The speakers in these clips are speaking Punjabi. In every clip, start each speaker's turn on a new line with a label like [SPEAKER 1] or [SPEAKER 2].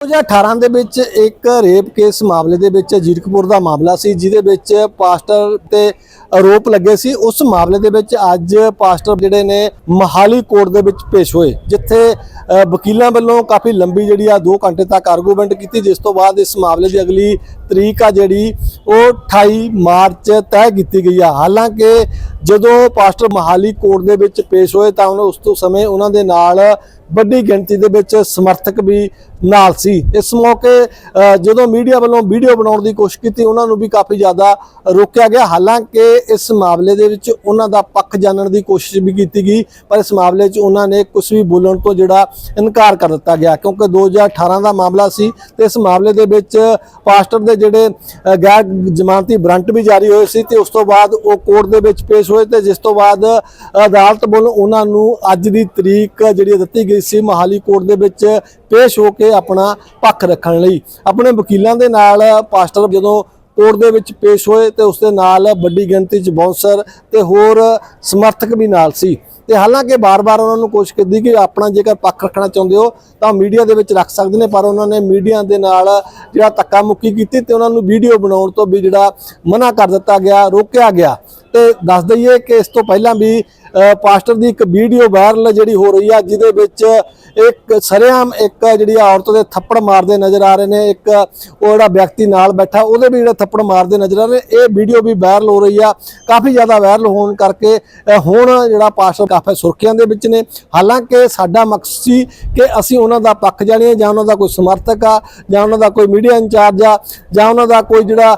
[SPEAKER 1] 2018 ਦੇ ਵਿੱਚ ਇੱਕ ਰੇਪ ਕੇਸ ਮਾਮਲੇ ਦੇ ਵਿੱਚ ਜੀਰਕਪੁਰ ਦਾ ਮਾਮਲਾ ਸੀ, ਜਿਹਦੇ ਵਿੱਚ ਪਾਸਟਰ ਤੇ ਆਰੋਪ ਲੱਗੇ ਸੀ। ਉਸ ਮਾਮਲੇ ਦੇ ਵਿੱਚ ਅੱਜ ਪਾਸਟਰ ਜਿਹੜੇ ਨੇ ਮਹਾਲੀ ਕੋਰਟ ਦੇ ਵਿੱਚ ਪੇਸ਼ ਹੋਏ, ਜਿੱਥੇ ਵਕੀਲਾਂ ਵੱਲੋਂ ਕਾਫੀ ਲੰਬੀ ਜਿਹੜੀ ਆ 2 ਘੰਟੇ ਤੱਕ ਆਰਗੂਮੈਂਟ ਕੀਤੀ, ਜਿਸ ਤੋਂ ਬਾਅਦ ਇਸ ਮਾਮਲੇ ਦੀ ਅਗਲੀ ਤਰੀਕ ਆ ਜਿਹੜੀ ਉਹ 28 ਮਾਰਚ ਤੈਅ ਕੀਤੀ ਗਈ ਆ। ਹਾਲਾਂਕਿ ਜਦੋਂ ਪਾਸਟਰ ਮਹਾਲੀ ਕੋਰਟ ਦੇ ਵਿੱਚ ਪੇਸ਼ ਹੋਏ ਤਾਂ ਉਹਨਾਂ ਉਸ ਤੋਂ ਸਮੇਂ ਉਹਨਾਂ ਦੇ ਨਾਲ ਵੱਡੀ ਗਿਣਤੀ ਦੇ ਵਿੱਚ ਸਮਰਥਕ ਵੀ ਨਾਲ ਸੀ। ਇਸ ਮੌਕੇ ਜਦੋਂ ਮੀਡੀਆ ਵੱਲੋਂ ਵੀਡੀਓ ਬਣਾਉਣ ਦੀ ਕੋਸ਼ਿਸ਼ ਕੀਤੀ, ਉਹਨਾਂ ਨੂੰ ਵੀ ਕਾਫੀ ਜ਼ਿਆਦਾ ਰੋਕਿਆ ਗਿਆ। ਹਾਲਾਂਕਿ ਇਸ ਮਾਮਲੇ ਦੇ ਵਿੱਚ ਉਹਨਾਂ ਦਾ ਪੱਖ ਜਾਣਨ ਦੀ ਕੋਸ਼ਿਸ਼ ਵੀ ਕੀਤੀ ਗਈ, ਪਰ ਇਸ ਮਾਮਲੇ 'ਚ ਉਹਨਾਂ ਨੇ ਕੁਝ ਵੀ ਬੋਲਣ ਤੋਂ ਜਿਹੜਾ ਇਨਕਾਰ ਕਰ ਦਿੱਤਾ ਗਿਆ, ਕਿਉਂਕਿ 2018 ਦਾ ਮਾਮਲਾ ਸੀ ਤੇ ਇਸ ਮਾਮਲੇ ਦੇ ਵਿੱਚ ਪਾਸਟਰ ਦੇ ਜਿਹੜੇ ਗੈਰ ਜ਼ਮਾਨਤੀ ਵਾਰੰਟ ਵੀ ਜਾਰੀ ਹੋਏ ਸੀ ਤੇ ਉਸ ਤੋਂ ਬਾਅਦ ਉਹ ਕੋਰਟ ਦੇ ਵਿੱਚ ਪੇਸ਼ ਹੋਏ ਤੇ ਜਿਸ ਤੋਂ ਬਾਅਦ ਅਦਾਲਤ ਵੱਲੋਂ ਉਹਨਾਂ ਨੂੰ ਅੱਜ ਦੀ ਤਰੀਕ ਜਿਹੜੀ ਦਿੱਤੀ ਗਈ ਸੀ ਮਹਾਲੀ ਕੋਰਟ ਦੇ ਵਿੱਚ ਪੇਸ਼ ਹੋ ਕੇ ਆਪਣਾ ਪੱਖ ਰੱਖਣ ਲਈ। ਆਪਣੇ ਵਕੀਲਾਂ ਦੇ ਨਾਲ ਪਾਸਟਰ ਜਦੋਂ ਕੋਰਟ ਦੇ ਵਿੱਚ ਪੇਸ਼ ਹੋਏ ਤੇ ਉਸ ਦੇ ਨਾਲ ਵੱਡੀ ਗਿਣਤੀ 'ਚ ਬਾਉਂਸਰ ਤੇ ਹੋਰ ਸਮਰਥਕ ਵੀ ਨਾਲ ਸੀ। ਤੇ ਹਾਲਾਂਕਿ ਬਾਰ-ਬਾਰ ਉਹਨਾਂ ਨੂੰ ਕੋਸ਼ਿਸ਼ ਕੀਤੀ ਕਿ ਆਪਣਾ ਜੇਕਰ ਪੱਖ ਰੱਖਣਾ ਚਾਹੁੰਦੇ ਹੋ ਤਾਂ ਮੀਡੀਆ ਦੇ ਵਿੱਚ ਰੱਖ ਸਕਦੇ ਨੇ, ਪਰ ਉਹਨਾਂ ਨੇ ਮੀਡੀਆ ਦੇ ਨਾਲ ਜਿਹੜਾ ਧੱਕਾ ਮੁੱਕੀ ਕੀਤੀ ਤੇ ਉਹਨਾਂ ਨੂੰ ਵੀਡੀਓ ਬਣਾਉਣ ਤੋਂ ਵੀ ਜਿਹੜਾ ਮਨਾ ਕਰ ਦਿੱਤਾ ਗਿਆ, ਰੋਕਿਆ ਗਿਆ। ਤੇ ਦੱਸ ਦਈਏ ਕਿ ਇਸ ਤੋਂ ਪਹਿਲਾਂ ਵੀ ਪਾਸਟਰ ਦੀ ਇੱਕ ਵੀਡੀਓ ਵਾਇਰਲ ਜਿਹੜੀ ਹੋ ਰਹੀ ਆ, ਜਿਹਦੇ ਵਿੱਚ ਇੱਕ ਸਰੇਆਮ ਇੱਕ ਜਿਹੜੀ ਔਰਤ ਦੇ ਥੱਪੜ ਮਾਰਦੇ ਨਜ਼ਰ ਆ ਰਹੇ ਨੇ, ਇੱਕ ਉਹ ਜਿਹੜਾ ਵਿਅਕਤੀ ਨਾਲ ਬੈਠਾ, ਉਹਦੇ ਵੀ ਜਿਹੜੇ ਥੱਪੜ ਮਾਰਦੇ ਨਜ਼ਰ ਆ ਰਹੇ ਇਹ ਵੀਡੀਓ ਵੀ ਵਾਇਰਲ ਹੋ ਰਹੀ ਆ, ਕਾਫੀ ਜ਼ਿਆਦਾ ਵਾਇਰਲ ਹੋਣ ਕਰਕੇ ਹੁਣ ਜਿਹੜਾ ਪਾਸਟਰ ਕਾਫੀ ਸੁਰਖੀਆਂ ਦੇ ਵਿੱਚ ਨੇ। ਹਾਲਾਂਕਿ ਸਾਡਾ ਮਕਸਦ ਸੀ ਕਿ ਅਸੀਂ ਉਹਨਾਂ ਦਾ ਪੱਖ ਜਾਣੀਏ, ਜਾਂ ਉਹਨਾਂ ਦਾ ਕੋਈ ਸਮਰਥਕ ਆ, ਜਾਂ ਉਹਨਾਂ ਦਾ ਕੋਈ ਮੀਡੀਆ ਇੰਚਾਰਜ ਆ, ਜਾਂ ਉਹਨਾਂ ਦਾ ਕੋਈ ਜਿਹੜਾ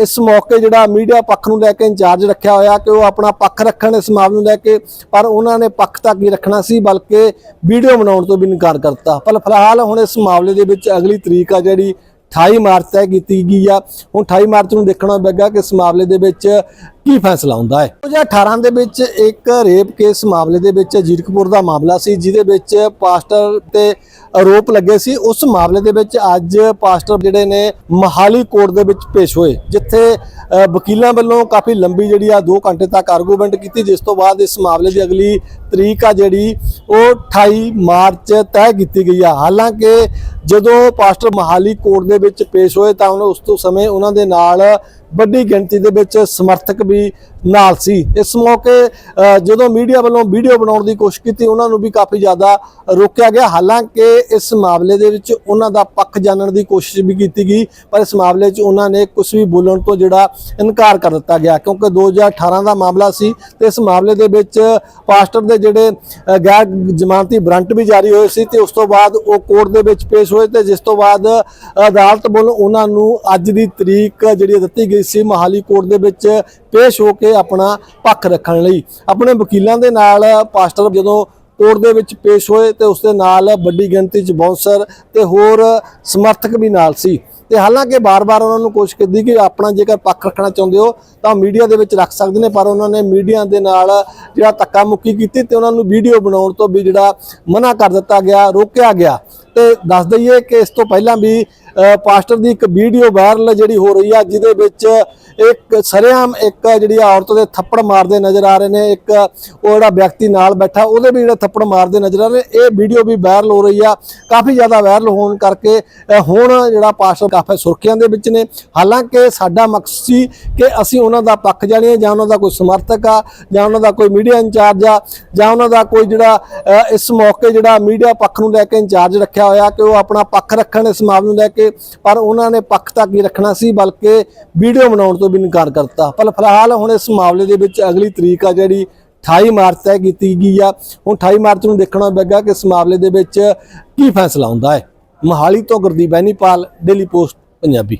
[SPEAKER 1] ਇਸ ਮੌਕੇ ਜਿਹੜਾ ਮੀਡੀਆ ਪੱਖ ਨੂੰ ਲੈ ਕੇ ਇੰਚਾਰਜ ਰੱਖਿਆ ਹੋਇਆ ਕਿ ਉਹ ਆਪਣਾ ਪੱਖ ਰੱਖਣ, ਇਸ ਮਾਮਲੇ ਨੂੰ ਲੈ ਕੇ ਪਰ ਉਹਨਾਂ ਨੇ ਪੱਖ ਤੱਕ ਹੀ ਰੱਖਣਾ ਸੀ, ਬਲਕਿ ਵੀਡੀਓ ਬਣਾਉਣ ਤੋਂ ਵੀ ਇਨਕਾਰ ਕਰਤਾ। ਪਰ ਫਿਲਹਾਲ ਹੁਣ ਇਸ ਮਾਮਲੇ ਦੇ ਵਿੱਚ ਅਗਲੀ ਤਰੀਕ ਆ, ਜਿਹੜੀ 28 ਮਾਰਚ ਤੈਅ ਕੀਤੀ ਗਈ ਆ। ਹੁਣ 28 ਮਾਰਚ ਨੂੰ ਦੇਖਣਾ ਪਵੇਗਾ ਕਿ ਇਸ ਮਾਮਲੇ ਦੇ ਵਿੱਚ ਕੀ ਫੈਸਲਾ ਹੁੰਦਾ ਹੈ? 2018 ਦੇ ਵਿੱਚ ਇੱਕ ਰੇਪ ਕੇਸ ਮਾਮਲੇ ਦੇ ਵਿੱਚ ਜੀਰਕਪੁਰ ਦਾ ਮਾਮਲਾ ਸੀ, ਜਿਹਦੇ ਵਿੱਚ ਪਾਸਟਰ ਤੇ ਆਰੋਪ ਲੱਗੇ ਸੀ। ਉਸ ਮਾਮਲੇ ਦੇ ਵਿੱਚ ਅੱਜ ਪਾਸਟਰ ਜਿਹੜੇ ਨੇ ਮਹਾਲੀ ਕੋਰਟ ਦੇ ਵਿੱਚ ਪੇਸ਼ ਹੋਏ, ਜਿੱਥੇ ਵਕੀਲਾਂ ਵੱਲੋਂ ਕਾਫੀ ਲੰਬੀ ਜਿਹੜੀ ਆ 2 ਘੰਟੇ ਤੱਕ ਆਰਗੂਮੈਂਟ ਕੀਤੀ, ਜਿਸ ਤੋਂ ਬਾਅਦ ਇਸ ਮਾਮਲੇ ਦੀ ਅਗਲੀ ਤਰੀਕ ਆ ਜਿਹੜੀ ਉਹ 28 ਮਾਰਚ ਤੈਅ ਕੀਤੀ ਗਈ ਆ। ਹਾਲਾਂਕਿ ਜਦੋਂ ਪਾਸਟਰ ਮਹਾਲੀ ਕੋਰਟ ਦੇ ਵਿੱਚ ਪੇਸ਼ ਹੋਏ ਤਾਂ ਉਹਨਾਂ ਉਸ ਤੋਂ ਸਮੇਂ ਉਹਨਾਂ ਦੇ ਨਾਲ ਵੱਡੀ ਗਿਣਤੀ ਦੇ ਵਿੱਚ ਸਮਰਥਕ ਵੀ ਨਾਲ ਸੀ। ਇਸ ਮੌਕੇ ਜਦੋਂ ਮੀਡੀਆ ਵੱਲੋਂ ਵੀਡੀਓ ਬਣਾਉਣ ਦੀ ਕੋਸ਼ਿਸ਼ ਕੀਤੀ, ਉਹਨਾਂ ਨੂੰ ਵੀ ਕਾਫੀ ਜ਼ਿਆਦਾ ਰੋਕਿਆ ਗਿਆ। ਹਾਲਾਂਕਿ ਇਸ ਮਾਮਲੇ ਦੇ ਵਿੱਚ ਉਹਨਾਂ ਦਾ ਪੱਖ ਜਾਣਨ ਦੀ ਕੋਸ਼ਿਸ਼ ਵੀ ਕੀਤੀ ਗਈ, ਪਰ ਇਸ ਮਾਮਲੇ 'ਚ ਉਹਨਾਂ ਨੇ ਕੁਝ ਵੀ ਬੋਲਣ ਤੋਂ ਜਿਹੜਾ ਇਨਕਾਰ ਕਰ ਦਿੱਤਾ ਗਿਆ, ਕਿਉਂਕਿ 2018 ਦਾ ਮਾਮਲਾ ਸੀ ਤੇ ਇਸ ਮਾਮਲੇ ਦੇ ਵਿੱਚ ਪਾਸਟਰ ਦੇ ਜਿਹੜੇ ਗੈਰ ਜ਼ਮਾਨਤੀ ਵਾਰੰਟ ਵੀ ਜਾਰੀ ਹੋਏ ਸੀ ਤੇ ਉਸ ਤੋਂ ਬਾਅਦ ਉਹ ਕੋਰਟ ਦੇ ਵਿੱਚ ਪੇਸ਼ ਹੋਏ ਤੇ ਜਿਸ ਤੋਂ ਬਾਅਦ ਅਦਾਲਤ ਵੱਲੋਂ ਉਹਨਾਂ ਨੂੰ ਅੱਜ ਦੀ ਤਰੀਕ ਜਿਹੜੀ ਦਿੱਤੀ ਗਈ ਸੀ ਮਹਾਲੀ ਕੋਰਟ ਦੇ ਵਿੱਚ ਪੇਸ਼ ਹੋ ਕੇ ਆਪਣਾ ਪੱਖ ਰੱਖਣ ਲਈ। ਆਪਣੇ ਵਕੀਲਾਂ ਦੇ ਨਾਲ ਪਾਸਟਰ ਜਦੋਂ ਕੋਰਟ ਦੇ ਵਿੱਚ ਪੇਸ਼ ਹੋਏ ਤੇ ਉਸ ਦੇ ਨਾਲ ਵੱਡੀ ਗਿਣਤੀ 'ਚ ਬਾਉਂਸਰ ਤੇ ਹੋਰ ਸਮਰਥਕ ਵੀ ਨਾਲ ਸੀ। ਤੇ ਹਾਲਾਂਕਿ ਬਾਰ-ਬਾਰ ਉਹਨਾਂ ਨੂੰ ਕੋਸ਼ਿਸ਼ ਕੀਤੀ ਕਿ ਆਪਣਾ ਜੇਕਰ ਪੱਖ ਰੱਖਣਾ ਚਾਹੁੰਦੇ ਹੋ ਤਾਂ ਮੀਡੀਆ ਦੇ ਵਿੱਚ ਰੱਖ ਸਕਦੇ ਨੇ, ਪਰ ਉਹਨਾਂ ਨੇ ਮੀਡੀਆ ਦੇ ਨਾਲ ਜਿਹੜਾ ਧੱਕਾ ਮੁੱਕੀ ਕੀਤੀ ਤੇ ਉਹਨਾਂ ਨੂੰ ਵੀਡੀਓ ਬਣਾਉਣ ਤੋਂ ਵੀ ਜਿਹੜਾ ਮਨਾ ਕਰ ਦਿੱਤਾ ਗਿਆ, ਰੋਕਿਆ ਗਿਆ। ਤੇ ਦੱਸ ਦਈਏ ਕਿ ਇਸ ਤੋਂ ਪਹਿਲਾਂ ਵੀ ਪਾਸਟਰ ਦੀ ਇੱਕ ਵੀਡੀਓ ਵਾਇਰਲ ਜਿਹੜੀ ਹੋ ਰਹੀ ਆ, ਜਿਹਦੇ ਵਿੱਚ ਇੱਕ ਸਰੇਆਮ ਇੱਕ ਜਿਹੜੀ ਔਰਤ ਦੇ ਥੱਪੜ ਮਾਰਦੇ ਨਜ਼ਰ ਆ ਰਹੇ ਨੇ, ਇੱਕ ਉਹ ਜਿਹੜਾ ਵਿਅਕਤੀ ਨਾਲ ਬੈਠਾ, ਉਹਦੇ ਵੀ ਜਿਹੜੇ ਥੱਪੜ ਮਾਰਦੇ ਨਜ਼ਰ ਆ ਰਹੇ ਇਹ ਵੀਡੀਓ ਵੀ ਵਾਇਰਲ ਹੋ ਰਹੀ ਆ, ਕਾਫੀ ਜ਼ਿਆਦਾ ਵਾਇਰਲ ਹੋਣ ਕਰਕੇ ਹੁਣ ਜਿਹੜਾ ਪਾਸਟਰ ਕਾਫੀ ਸੁਰਖੀਆਂ ਦੇ ਵਿੱਚ ਨੇ। ਹਾਲਾਂਕਿ ਸਾਡਾ ਮਕਸਦ ਸੀ ਕਿ ਅਸੀਂ ਉਹਨਾਂ ਦਾ ਪੱਖ ਜਾਣੀਏ, ਜਾਂ ਉਹਨਾਂ ਦਾ ਕੋਈ ਸਮਰਥਕ ਆ, ਜਾਂ ਉਹਨਾਂ ਦਾ ਕੋਈ ਮੀਡੀਆ ਇੰਚਾਰਜ ਆ, ਜਾਂ ਉਹਨਾਂ ਦਾ ਕੋਈ ਜਿਹੜਾ ਇਸ ਮੌਕੇ ਜਿਹੜਾ ਮੀਡੀਆ ਪੱਖ ਨੂੰ ਲੈ ਕੇ ਇੰਚਾਰਜ ਰੱਖਿਆ ਹੋਇਆ ਕਿ ਉਹ ਆਪਣਾ ਪੱਖ ਰੱਖਣ, ਇਸ ਮਾਮਲੇ ਨੂੰ ਲੈ ਕੇ ਪਰ ਉਹਨਾਂ ਨੇ ਪੱਖ ਤੱਕ ਹੀ ਰੱਖਣਾ ਸੀ, ਬਲਕਿ ਵੀਡੀਓ ਬਣਾਉਣ ਤੋਂ ਵੀ ਇਨਕਾਰ ਕਰਤਾ। ਪਰ ਫਿਲਹਾਲ ਹੁਣ ਇਸ ਮਾਮਲੇ ਦੇ ਵਿੱਚ ਅਗਲੀ ਤਰੀਕ ਆ ਜਿਹੜੀ 28 ਮਾਰਚ ਤੈਅ ਕੀਤੀ ਗਈ ਆ। ਹੁਣ 28 ਮਾਰਚ ਨੂੰ ਦੇਖਣਾ ਪਵੇਗਾ ਕਿ ਇਸ ਮਾਮਲੇ ਦੇ ਵਿੱਚ ਕੀ ਫੈਸਲਾ ਹੁੰਦਾ ਹੈ। ਮਹਾਲੀ ਤੋਂ ਗੁਰਦੀਪ ਬੈਨੀਪਾਲ, ਡੇਲੀ ਪੋਸਟ, ਪੰਜਾਬੀ।